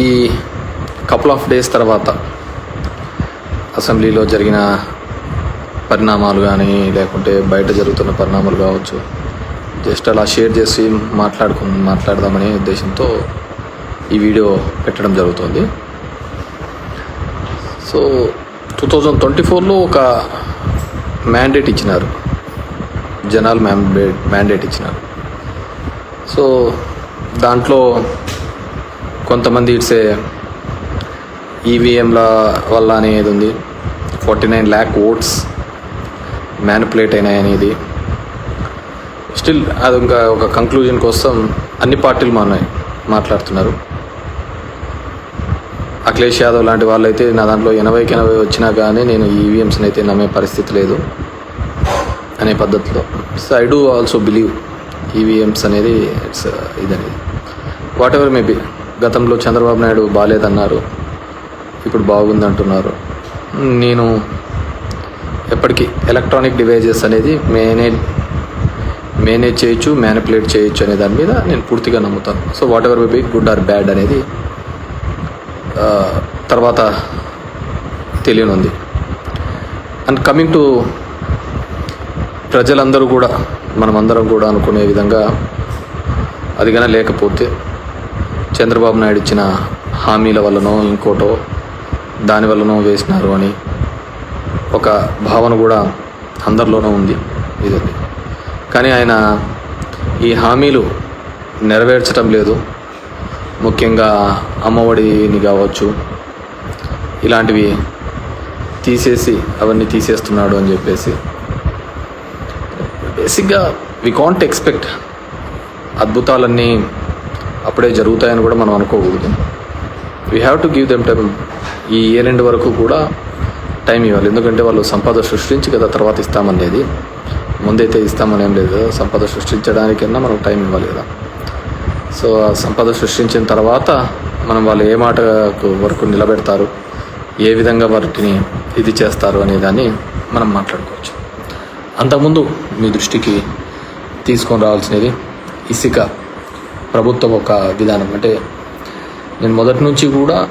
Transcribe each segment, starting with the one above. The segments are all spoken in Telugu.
ఈ కపుల్ ఆఫ్ డేస్ తర్వాత అసెంబ్లీలో జరిగిన పరిణామాలు కానీ లేకుంటే బయట జరుగుతున్న పరిణామాలు కావచ్చు జస్ట్ అలా షేర్ చేసి మాట్లాడుకు మాట్లాడదామనే ఉద్దేశంతో ఈ వీడియో పెట్టడం జరుగుతుంది. సో టూ థౌజండ్ ట్వంటీ ఫోర్లో ఒక మ్యాండేట్ ఇచ్చినారు. జనాలు మ్యాండేట్ మ్యాండేట్ ఇచ్చినారు. సో దాంట్లో కొంతమంది ఇట్సే ఈవీఎంల వల్ల అనేది ఉంది. Forty nine lakh votes manipulate అయినాయి అనేది స్టిల్ అది ఇంకా ఒక కంక్లూజన్ కోసం అన్ని పార్టీలు మా మాట్లాడుతున్నారు. అఖిలేష్ యాదవ్ లాంటి వాళ్ళైతే నా దాంట్లో ఎనభైకి ఎనభై వచ్చినా కానీ నేను ఈవీఎంస్ని అయితే నమ్మే పరిస్థితి లేదు అనే పద్ధతిలో. So I do also believe EVMs అనేది ఇట్స్ ఇదనేది. వాట్ ఎవర్ మే బీ గతంలో చంద్రబాబు నాయుడు బాగాలేదన్నారు ఇప్పుడు బాగుంది అంటున్నారు నేను ఎప్పటికీ ఎలక్ట్రానిక్ డివైజెస్ అనేది మేనేజ్ మేనేజ్ చేయొచ్చు మ్యానిపులేట్ చేయొచ్చు అనే దాని మీద నేను పూర్తిగా నమ్ముతాను. So whatever be good or bad అనేది తర్వాత తెలియనుంది. అండ్ కమింగ్ టు ప్రజలందరూ కూడా మనమందరం కూడా అనుకునే విధంగా అది కానీ లేకపోతే చంద్రబాబు నాయుడు ఇచ్చిన హామీల వల్లనో ఇంకోటో దాని వల్లనో వేసినారు అని ఒక భావన కూడా అందరిలోనూ ఉంది. ఇది కానీ ఆయన ఈ హామీలు నెరవేర్చడం లేదు. ముఖ్యంగా అమ్మఒడిని కావచ్చు ఇలాంటివి తీసేసి అవన్నీ తీసేస్తున్నాడు అని చెప్పేసి. బేసిక్గా వి కాంట్ ఎక్స్పెక్ట్ అద్భుతాలన్నీ అప్పుడే జరుగుతాయని కూడా మనం అనుకోకూడదు. We have to give them time ఈ ఇయర్ ఎండ్ వరకు కూడా టైం ఇవ్వాలి. ఎందుకంటే వాళ్ళు సంపద సృష్టించి కదా తర్వాత ఇస్తామనేది. ముందైతే ఇస్తామని ఏం లేదు సంపద సృష్టించడానికైనా మనం టైం ఇవ్వాలి కదా. సో ఆ సంపద సృష్టించిన తర్వాత మనం వాళ్ళు ఏ మాటకు వరకు నిలబెడతారు ఏ విధంగా వాటిని ఇది చేస్తారు అనేదాన్ని మనం మాట్లాడుకోవచ్చు. అంతకుముందు మీ దృష్టికి తీసుకొని రావాల్సినది ఇసుక. ప్రభుత్వం ఒక విధానం. అంటే నేను మొదటి నుంచి కూడా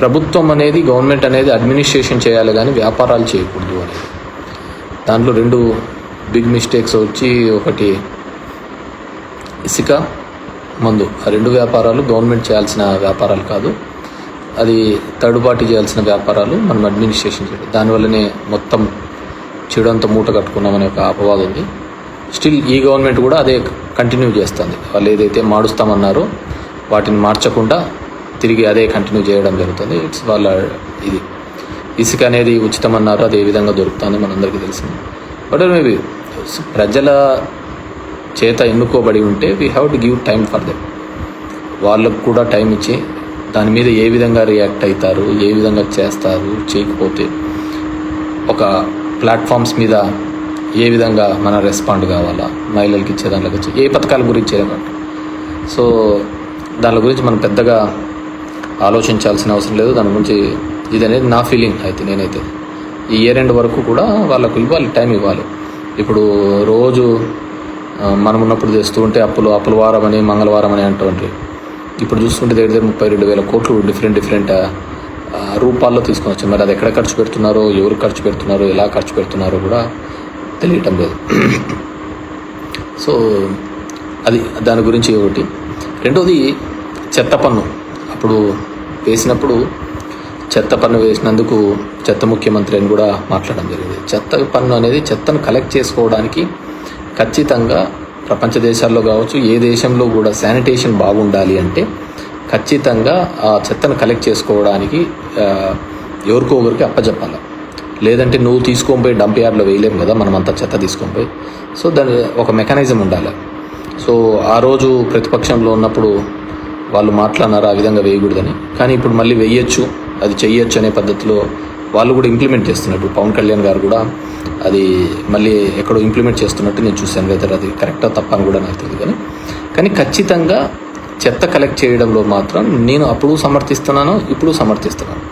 ప్రభుత్వం అనేది గవర్నమెంట్ అనేది అడ్మినిస్ట్రేషన్ చేయాలి కానీ వ్యాపారాలు చేయకూడదు అనేది. దాంట్లో రెండు బిగ్ మిస్టేక్స్ వచ్చి ఒకటి ఇసుక మందు. ఆ రెండు వ్యాపారాలు గవర్నమెంట్ చేయాల్సిన వ్యాపారాలు కాదు. అది థర్డ్ పార్టీ చేయాల్సిన వ్యాపారాలు మనం అడ్మినిస్ట్రేషన్ చేయాలి దానివల్లనే మొత్తం చెడంతా మూట కట్టుకున్నామనే ఒక అపవాదం ఉంది. స్టిల్ ఈ గవర్నమెంట్ కూడా అదే కంటిన్యూ చేస్తుంది. వాళ్ళు ఏదైతే మారుస్తామన్నారో వాటిని మార్చకుండా తిరిగి అదే కంటిన్యూ చేయడం జరుగుతుంది. ఇట్స్ వాళ్ళ ఇది. ఇసుక అనేది ఉచితం అన్నారు అది ఏ విధంగా దొరుకుతుంది మనందరికీ తెలిసింది బట్ మేబీ ప్రజల చేత ఎన్నుకోబడి ఉంటే we have to give time for them వాళ్ళకు కూడా టైం ఇచ్చి దాని మీద ఏ విధంగా రియాక్ట్ అవుతారు ఏ విధంగా చేస్తారు చేయకపోతే ఒక ప్లాట్ఫామ్స్ మీద ఏ విధంగా మన రెస్పాండ్ కావాలా? మహిళలకి ఇచ్చే దాంట్లోకి వచ్చి ఏ పథకాల గురించి ఏమంటారు సో దాని గురించి మనం పెద్దగా ఆలోచించాల్సిన అవసరం లేదు. దాని గురించి ఇది అనేది నా ఫీలింగ్ అయితే నేనైతే. ఈ ఇయర్ ఎండ్ వరకు కూడా వాళ్ళకు ఇవ్వాలి టైం ఇవ్వాలి. ఇప్పుడు రోజు మనం ఉన్నప్పుడు తెస్తూ ఉంటే అప్పులు అప్పుల వారం అని మంగళవారం అని అంటుంటే ఇప్పుడు చూస్తుంటే దగ్గర దగ్గర ముప్పై రెండు వేల కోట్లు డిఫరెంట్ డిఫరెంట్ రూపాల్లో తీసుకొని మరి అది ఎక్కడ ఖర్చు పెడుతున్నారో ఎవరు ఖర్చు పెడుతున్నారో ఎలా ఖర్చు పెడుతున్నారో కూడా తెలియటం లేదు. సో అది దాని గురించి ఒకటి. రెండోది చెత్త పన్ను. అప్పుడు వేసినప్పుడు చెత్త పన్ను వేసినందుకు చెత్త ముఖ్యమంత్రి అని కూడా మాట్లాడడం జరిగింది. చెత్త పన్ను అనేది చెత్తను కలెక్ట్ చేసుకోవడానికి ఖచ్చితంగా ప్రపంచ దేశాల్లో కావచ్చు ఏ దేశంలో కూడా శానిటేషన్ బాగుండాలి అంటే ఖచ్చితంగా ఆ చెత్తను కలెక్ట్ చేసుకోవడానికి ఎవరికో ఒకరికి అప్పచెప్పాలి లేదంటే నువ్వు తీసుకొని పోయి డంప్ యార్డ్లో వేయలేము కదా మనం అంత చెత్త తీసుకొని పోయి. సో దాని ఒక మెకానిజం ఉండాలి. సో ఆ రోజు ప్రతిపక్షంలో ఉన్నప్పుడు వాళ్ళు మాట్లాడినారు ఆ విధంగా వేయకూడదని. కానీ ఇప్పుడు మళ్ళీ వేయొచ్చు అది చెయ్యొచ్చు అనే పద్ధతిలో వాళ్ళు కూడా ఇంప్లిమెంట్ చేస్తున్నట్టు. పవన్ కళ్యాణ్ గారు కూడా అది మళ్ళీ ఎక్కడో ఇంప్లిమెంట్ చేస్తున్నట్టు నేను చూశాను వెదర్ అది కరెక్టా తప్ప అని కూడా నాకు తెలియదు కానీ. కానీ ఖచ్చితంగా చెత్త కలెక్ట్ చేయడంలో మాత్రం నేను అప్పుడు సమర్థిస్తున్నాను ఇప్పుడు సమర్థిస్తున్నాను.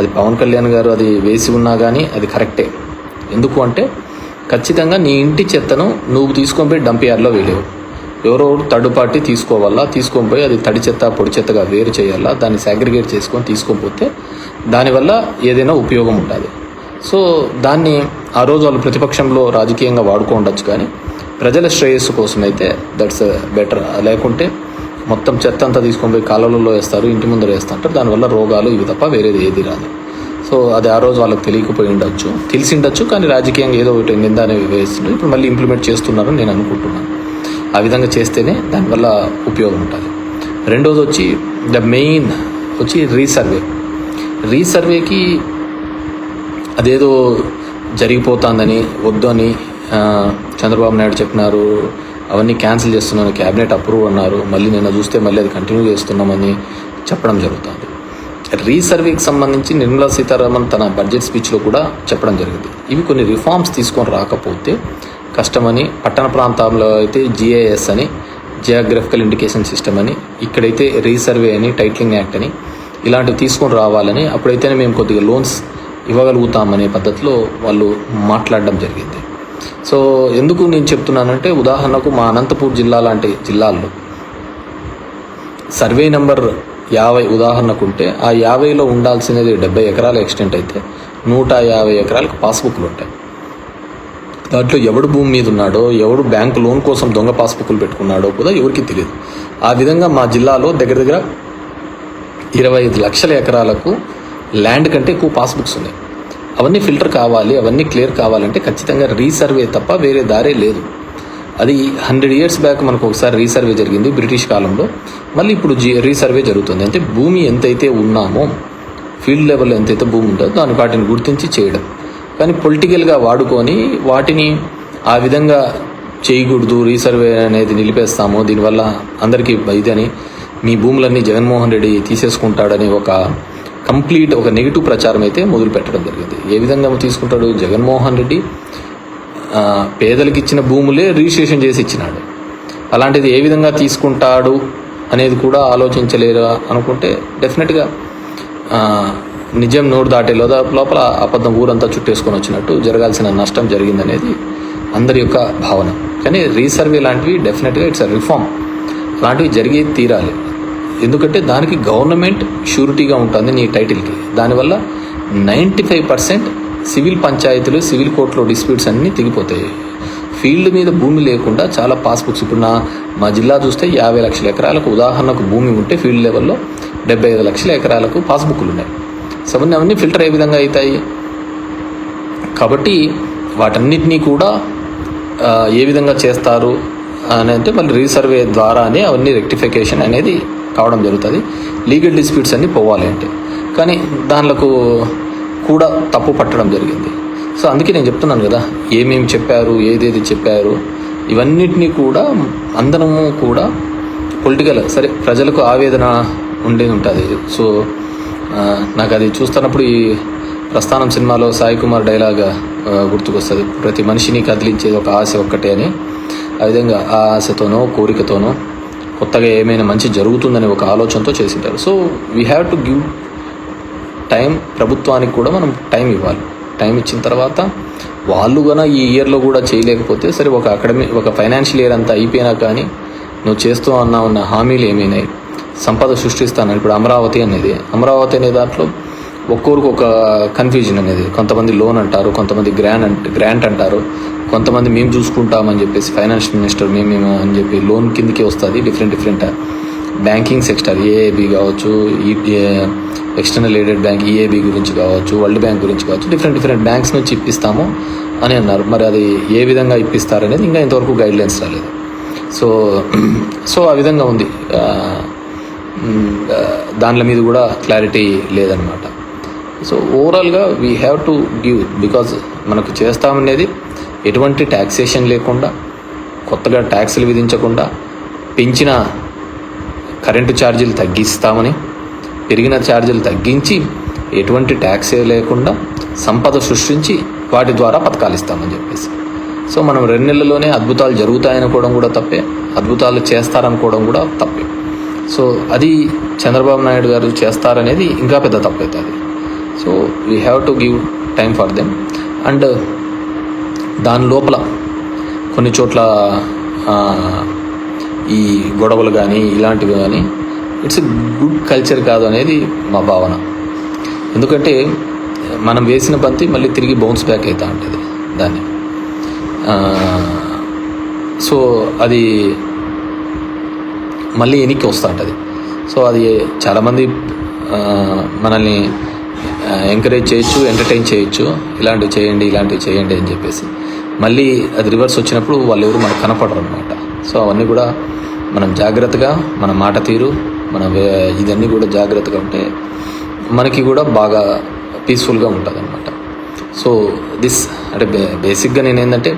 అది పవన్ కళ్యాణ్ గారు అది వేసి ఉన్నా కానీ అది కరెక్టే. ఎందుకు అంటే ఖచ్చితంగా నీ ఇంటి చెత్తను నువ్వు తీసుకొని పోయి డంపియార్లో వేయలేవు. ఎవరో థర్డ్ పార్టీ తీసుకోవాలా తీసుకొని పోయి అది తడి చెత్త పొడి చెత్తగా వేరు చేయాలా దాన్ని సాగ్రిగేట్ చేసుకొని తీసుకొని పోతే దానివల్ల ఏదైనా ఉపయోగం ఉంటుంది సో దాన్ని ఆ రోజు వాళ్ళు ప్రతిపక్షంలో రాజకీయంగా వాడుకో ఉండొచ్చు కానీ ప్రజల శ్రేయస్సు కోసం అయితే దట్స్ బెటర్ లేకుంటే మొత్తం చెత్త అంతా తీసుకొని పోయి కాలువలలో వేస్తారు ఇంటి ముందర వేస్తుంటారు. దానివల్ల రోగాలు ఇవి తప్ప వేరేది ఏది రాదు. సో అది ఆ రోజు వాళ్ళకి తెలియకపోయి ఉండొచ్చు. తెలిసి ఉండొచ్చు కానీ రాజకీయంగా ఏదో ఒకటి నింద అనేవి వేస్తుండ్రు ఇప్పుడు మళ్ళీ ఇంప్లిమెంట్ చేస్తున్నారని నేను అనుకుంటున్నాను. ఆ విధంగా చేస్తేనే దానివల్ల ఉపయోగం ఉంటుంది. రెండోది వచ్చి ద మెయిన్ వచ్చి రీసర్వే రీసర్వేకి అదేదో జరిగిపోతుందని వద్దు అని చంద్రబాబు నాయుడు చెప్పినారు అవన్నీ క్యాన్సిల్ చేస్తున్నాను క్యాబినెట్ అప్రూవ్ అన్నారు మళ్ళీ నిన్న చూస్తే మళ్ళీ అది కంటిన్యూ చేస్తున్నామని చెప్పడం జరుగుతుంది. రీసర్వేకి సంబంధించి నిర్మలా సీతారామన్ తన బడ్జెట్ స్పీచ్లో కూడా చెప్పడం జరిగింది. ఇవి కొన్ని రిఫార్మ్స్ తీసుకొని రాకపోతే కష్టమని పట్టణ ప్రాంతాల్లో అయితే జిఐఎస్ అని జియోగ్రఫికల్ ఇండికేషన్ సిస్టమ్ అని ఇక్కడైతే రీసర్వే అని టైటిలింగ్ యాక్ట్ అని ఇలాంటివి తీసుకొని రావాలని అప్పుడైతేనే మేము కొద్దిగా లోన్స్ ఇవ్వగలుగుతామనే పద్ధతిలో వాళ్ళు మాట్లాడడం జరిగింది. సో ఎందుకు నేను చెప్తున్నానంటే ఉదాహరణకు మా అనంతపూర్ జిల్లా లాంటి జిల్లాల్లో సర్వే నెంబర్ యాభై ఉదాహరణకు ఉంటే ఆ యాభైలో ఉండాల్సినది డెబ్బై ఎకరాల ఎక్స్టెంట్ అయితే నూట యాభై ఎకరాలకు పాస్బుక్లు ఉంటాయి. దాంట్లో ఎవడు భూమి మీద ఉన్నాడో ఎవడు బ్యాంకు లోన్ కోసం దొంగ పాస్బుక్లు పెట్టుకున్నాడో కూడా ఎవరికి తెలియదు. ఆ విధంగా మా జిల్లాలో దగ్గర దగ్గర ఇరవై ఐదు లక్షల ఎకరాలకు ల్యాండ్ కంటే ఎక్కువ పాస్బుక్స్ ఉన్నాయి. అవన్నీ ఫిల్టర్ కావాలి అవన్నీ క్లియర్ కావాలంటే ఖచ్చితంగా రీసర్వే తప్ప వేరే దారే లేదు. అది హండ్రెడ్ ఇయర్స్ బ్యాక్ మనకు ఒకసారి రీసర్వే జరిగింది బ్రిటిష్ కాలంలో. మళ్ళీ ఇప్పుడు జీ రీసర్వే జరుగుతుంది. అంటే భూమి ఎంతైతే ఉన్నామో ఫీల్డ్ లెవెల్ ఎంతైతే భూమి ఉందో దాని వాటిని గుర్తించి చేయడం. కానీ పొలిటికల్గా వాడుకొని వాటిని ఆ విధంగా చేయకూడదు రీసర్వే అనేది నిలిపేస్తాము. దీనివల్ల అందరికీ ఇదని మీ భూములన్నీ జగన్మోహన్ రెడ్డి తీసేసుకుంటాడని ఒక కంప్లీట్ ఒక నెగిటివ్ ప్రచారం అయితే మొదలు పెట్టడం జరిగింది. ఏ విధంగా తీసుకుంటాడు? జగన్మోహన్ రెడ్డి పేదలకు ఇచ్చిన భూములే రిజిస్ట్రేషన్ చేసి ఇచ్చినాడు. అలాంటిది ఏ విధంగా తీసుకుంటాడు అనేది కూడా ఆలోచించలేరు అనుకుంటే డెఫినెట్గా నిజం నోరు దాటే లోపల అబద్ధం ఊరంతా చుట్టేసుకొని వచ్చినట్టు జరగాల్సిన నష్టం జరిగిందనేది అందరి యొక్క భావన. కానీ రీసర్వే లాంటివి డెఫినెట్గా ఇట్స్ అ రిఫార్మ్. అలాంటివి జరిగి తీరాలి. ఎందుకంటే దానికి గవర్నమెంట్ షూరిటీగా ఉంటుంది నీ టైటిల్కి. దానివల్ల నైంటీ ఫైవ్ పర్సెంట్ సివిల్ పంచాయతీలు సివిల్ కోర్టులో డిస్ప్యూట్స్ అన్నీ తిగిపోతాయి. ఫీల్డ్ మీద భూమి లేకుండా చాలా పాస్బుక్స్. ఇప్పుడు నా మా జిల్లా చూస్తే యాభై లక్షల ఎకరాలకు ఉదాహరణకు భూమి ఉంటే ఫీల్డ్ లెవెల్లో డెబ్బై ఐదు లక్షల ఎకరాలకు పాస్బుక్లు ఉన్నాయి. సో అవన్నీ ఫిల్టర్ ఏ విధంగా అవుతాయి. కాబట్టి వాటన్నిటినీ కూడా ఏ విధంగా చేస్తారు అని అంటే మళ్ళీ రీసర్వే ద్వారానే అవన్నీ రెక్టిఫికేషన్ అనేది కావడం జరుగుతుంది. లీగల్ డిస్ప్యూట్స్ అన్నీ పోవాలి అంటే. కానీ దానిలకు కూడా తప్పు పట్టడం జరిగింది. సో అందుకే నేను చెప్తున్నాను కదా ఏమేమి చెప్పారు ఏదేది చెప్పారు ఇవన్నిటినీ కూడా అందరము కూడా పొలిటికల్ సరే ప్రజలకు ఆవేదన ఉండేది ఉంటుంది. సో నాకు అది చూస్తున్నప్పుడు ఈ ప్రస్థానం సినిమాలో సాయి కుమార్ డైలాగ్ గుర్తుకొస్తుంది. ప్రతి మనిషిని కదిలించేది ఒక ఆశ ఒక్కటే అని. ఆ విధంగా ఆ ఆశతోనో కోరికతోనో కొత్తగా ఏమైనా మంచి జరుగుతుందనే ఒక ఆలోచనతో చేసింటారు. So we have to give time ప్రభుత్వానికి కూడా మనం టైం ఇవ్వాలి. టైం ఇచ్చిన తర్వాత వాళ్ళు కూడా ఈ ఇయర్లో కూడా చేయలేకపోతే సరే ఒక అకాడమీ ఒక ఫైనాన్షియల్ ఇయర్ అంతా అయిపోయినా కానీ నువ్వు చేస్తూ అన్నా ఉన్న హామీలు ఏమైనాయి? సంపద సృష్టిస్తాను ఇప్పుడు అమరావతి అనేది అమరావతి అనే దాంట్లో ఒక్కొరికి ఒక కన్ఫ్యూజన్ అనేది. కొంతమంది లోన్ అంటారు కొంతమంది గ్రాంట్ అంట గ్రాంట్ అంటారు. కొంతమంది మేము చూసుకుంటామని చెప్పేసి ఫైనాన్స్ మినిస్టర్ మేము అని చెప్పి లోన్ కిందకి వస్తుంది different different banking sector AAB కావచ్చు ఈ ఎక్స్టర్నల్ ఎయిడెడ్ బ్యాంక్ ఈఏబి గురించి కావచ్చు వరల్డ్ బ్యాంక్ గురించి కావచ్చు డిఫరెంట్ డిఫరెంట్ బ్యాంక్స్ నుంచి ఇప్పిస్తాము అని అన్నారు. మరి అది ఏ విధంగా ఇప్పిస్తారనేది ఇంకా ఇంతవరకు గైడ్ లైన్స్ రాలేదు. సో సో ఆ విధంగా ఉంది. దాంట్ల దానిల మీద కూడా క్లారిటీ లేదనమాట సో ఓవరాల్గా we have to give because మనకు చేస్తామనేది ఎటువంటి ట్యాక్సేషన్ లేకుండా కొత్తగా ట్యాక్సులు విధించకుండా పెంచిన కరెంటు ఛార్జీలు తగ్గిస్తామని పెరిగిన ఛార్జీలు తగ్గించి ఎటువంటి ట్యాక్స్ లేకుండా సంపద సృష్టించి వాటి ద్వారా పథకాలు ఇస్తామని చెప్పేసి. సో మనం రెండు నెలల్లోనే అద్భుతాలు జరుగుతాయనుకోవడం కూడా తప్పే అద్భుతాలు చేస్తారనుకోవడం కూడా తప్పే. సో అది చంద్రబాబు నాయుడు గారు చేస్తారనేది ఇంకా పెద్ద తప్పు అవుతుంది so we have to give time for them and దాని లోపల కొన్ని చోట్ల ఈ గొడవలు కానీ ఇలాంటివి కానీ ఇట్స్ గుడ్ కల్చర్ కాదు అనేది మా భావన. ఎందుకంటే మనం వేసిన బంతి మళ్ళీ తిరిగి బౌన్స్ బ్యాక్ అవుతూ ఉంటుంది దాన్ని. సో అది మళ్ళీ వెనక్కి వస్తూ ఉంటుంది. సో అది చాలామంది మనల్ని ఎంకరేజ్ చేయొచ్చు ఎంటర్టైన్ చేయొచ్చు. ఇలాంటివి చేయండి ఇలాంటివి చేయండి అని చెప్పేసి. మళ్ళీ అది రివర్స్ వచ్చినప్పుడు వాళ్ళు ఎవరు మనకు కనపడరు అనమాట సో అవన్నీ కూడా మనం జాగ్రత్తగా మన మాట తీరు మన ఇదన్నీ కూడా జాగ్రత్తగా ఉంటే మనకి కూడా బాగా పీస్ఫుల్గా ఉంటుంది అనమాట సో దిస్ అంటే బే బేసిక్గా నేను ఏంటంటే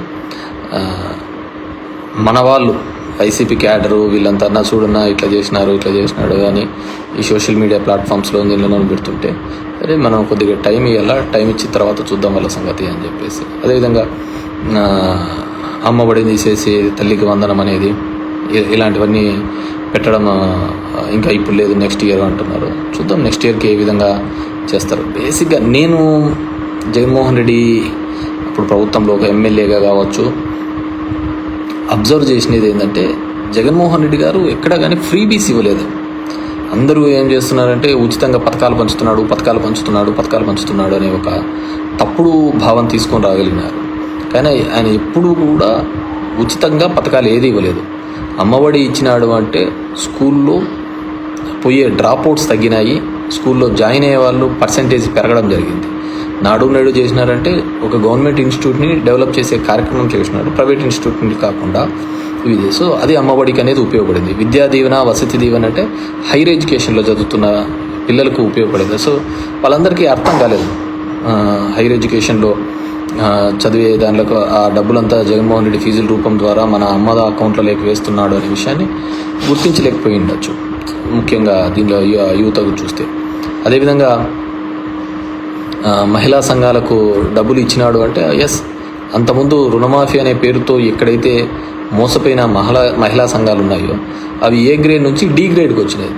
మన వాళ్ళు వైసీపీ క్యాడరు వీళ్ళంతా అన్న చూడన్నా ఇట్లా చేసినారు ఇట్లా చేసినాడు అని ఈ సోషల్ మీడియా ప్లాట్ఫామ్స్లో దీనిలో పెడుతుంటే అరే మనం కొద్దిగా టైం ఇవ్వాలా టైం ఇచ్చిన తర్వాత చూద్దాం వాళ్ళ సంగతి అని చెప్పేసి. అదేవిధంగా ఆ, అమ్మఒడి తీసేసి తల్లికి వందనం అనేది ఇలాంటివన్నీ పెట్టడం ఇంకా ఇప్పుడు లేదు నెక్స్ట్ ఇయర్ అంటున్నారు. చూద్దాం నెక్స్ట్ ఇయర్కి ఏ విధంగా చేస్తారు. బేసిక్గా నేను జగన్మోహన్ రెడ్డి ఇప్పుడు ప్రభుత్వంలో ఒక ఎమ్మెల్యేగా కావచ్చు అబ్జర్వ్ చేసినది ఏంటంటే జగన్మోహన్ రెడ్డి గారు ఎక్కడా కానీ ఫ్రీబీస్ ఇవ్వలేదు. అందరూ ఏం చేస్తున్నారంటే ఉచితంగా పథకాలు పంచుతున్నాడు పథకాలు పంచుతున్నాడు పథకాలు పంచుతున్నాడు అనే ఒక తప్పుడు భావం తీసుకొని రాగలిగినారు. కానీ ఆయన ఎప్పుడూ కూడా ఉచితంగా పథకాలు ఏది ఇవ్వలేదు. అమ్మఒడి ఇచ్చినాడు అంటే స్కూల్లో పోయే డ్రాప్ అవుట్స్ తగ్గినాయి స్కూల్లో జాయిన్ అయ్యే వాళ్ళు పర్సంటేజ్ పెరగడం జరిగింది. నాడు నేడు చేసినారంటే ఒక గవర్నమెంట్ ఇన్స్టిట్యూట్ని డెవలప్ చేసే కార్యక్రమం చేసినాడు ప్రైవేట్ ఇన్స్టిట్యూట్ని కాకుండా ఇది సో అది అమ్మఒడికి అనేది ఉపయోగపడింది. విద్యా దీవెన వసతి దీవెన అంటే హైయర్ ఎడ్యుకేషన్లో చదువుతున్న పిల్లలకు ఉపయోగపడేది. సో వాళ్ళందరికీ అర్థం కాలేదు. హైర్ హైయర్ ఎడ్యుకేషన్లో చదివే దానిలో ఆ డబ్బులంతా జగన్మోహన్ రెడ్డి ఫీజుల రూపం ద్వారా మన అమ్మద అకౌంట్లో లేక వేస్తున్నాడు అనే విషయాన్ని గుర్తించలేకపోయి ఉండొచ్చు ముఖ్యంగా దీనిలో యువతకు చూస్తే. అదేవిధంగా మహిళా సంఘాలకు డబ్బులు ఇచ్చినాడు అంటే ఎస్ అంతకుముందు రుణమాఫీ అనే పేరుతో ఎక్కడైతే మోసపోయిన మహిళా మహిళా సంఘాలు ఉన్నాయో అవి ఏ గ్రేడ్ నుంచి డి గ్రేడ్కి వచ్చినాయి.